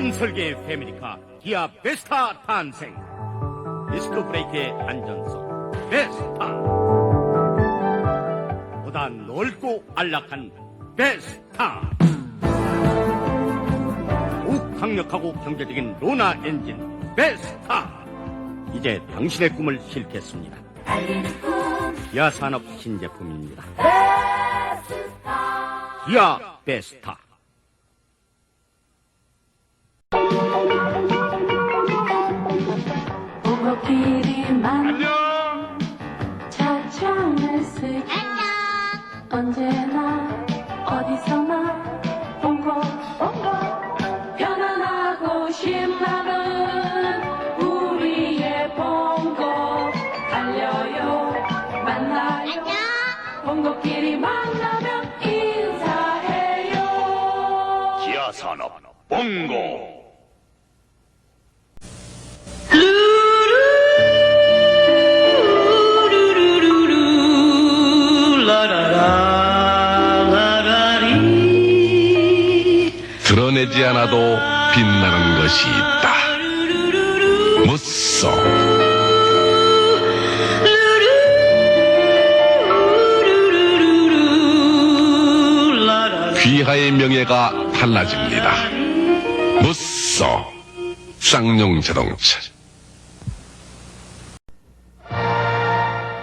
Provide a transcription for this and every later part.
신설계의 패밀리카 기아 베스타 탄생. 디스크 브레이크의 안전성 베스타. 보다 넓고 안락한 베스타. 더욱 강력하고 경제적인 로나 엔진 베스타. 이제 당신의 꿈을 실겠습니다. 기아 산업 신제품입니다. 기아 베스타 언제나 어디서나 봉고 봉고 편안하고 신나는 우리의 봉고 달려요 만나요. 봉고끼리 만나면 인사해요. 기아 산업 본고 드러내지 않아도 빛나는 것이 있다. 무쏘. 귀하의 명예가 달라집니다. 무쏘. 쌍용 자동차.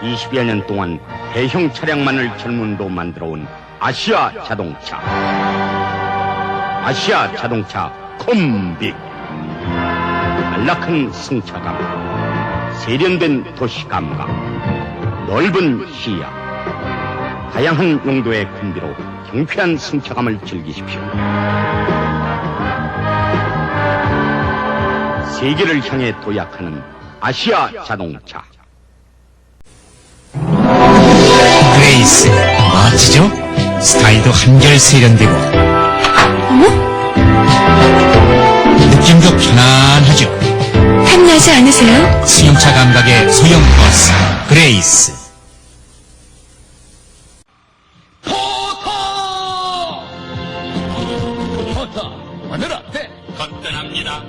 20여 년 동안 대형 차량만을 전문으로 만들어온 아시아 자동차. 아시아 자동차 콤빅. 안락한 승차감, 세련된 도시감각, 넓은 시야, 다양한 용도의 군비로 경쾌한 승차감을 즐기십시오. 세계를 향해 도약하는 아시아 자동차. 그레이스 멋지죠? 스타일도 한결 세련되고 느낌도 편안하죠? 탐나지 않으세요? 승용차 감각의 소형 버스 그레이스 포터 오늘 어때? 거뜬합니다.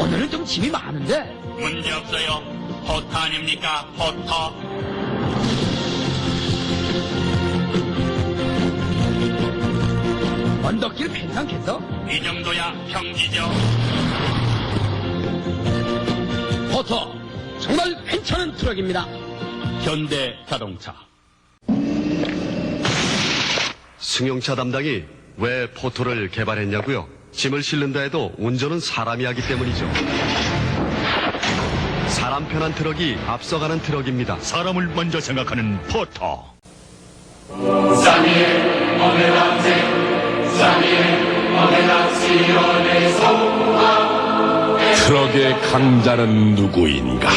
오늘은 좀 짐이 많은데 문제 없어요. 포터 아닙니까? 포터. 언덕길 괜찮겠어? 이 정도야 평지죠. 포터 정말 괜찮은 트럭입니다 현대 자동차. 승용차 담당이 왜 포토를 개발했냐고요? 짐을 실른다 해도 운전은 사람이 하기 때문이죠. 사람 편한 트럭이 앞서가는 트럭입니다. 사람을 먼저 생각하는 포터 트럭의 강자는 누구인가?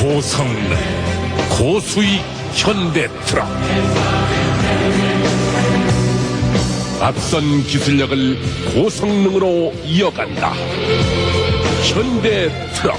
고성능, 고수익 현대 트럭. 앞선 기술력을 고성능으로 이어간다. 현대 트럭.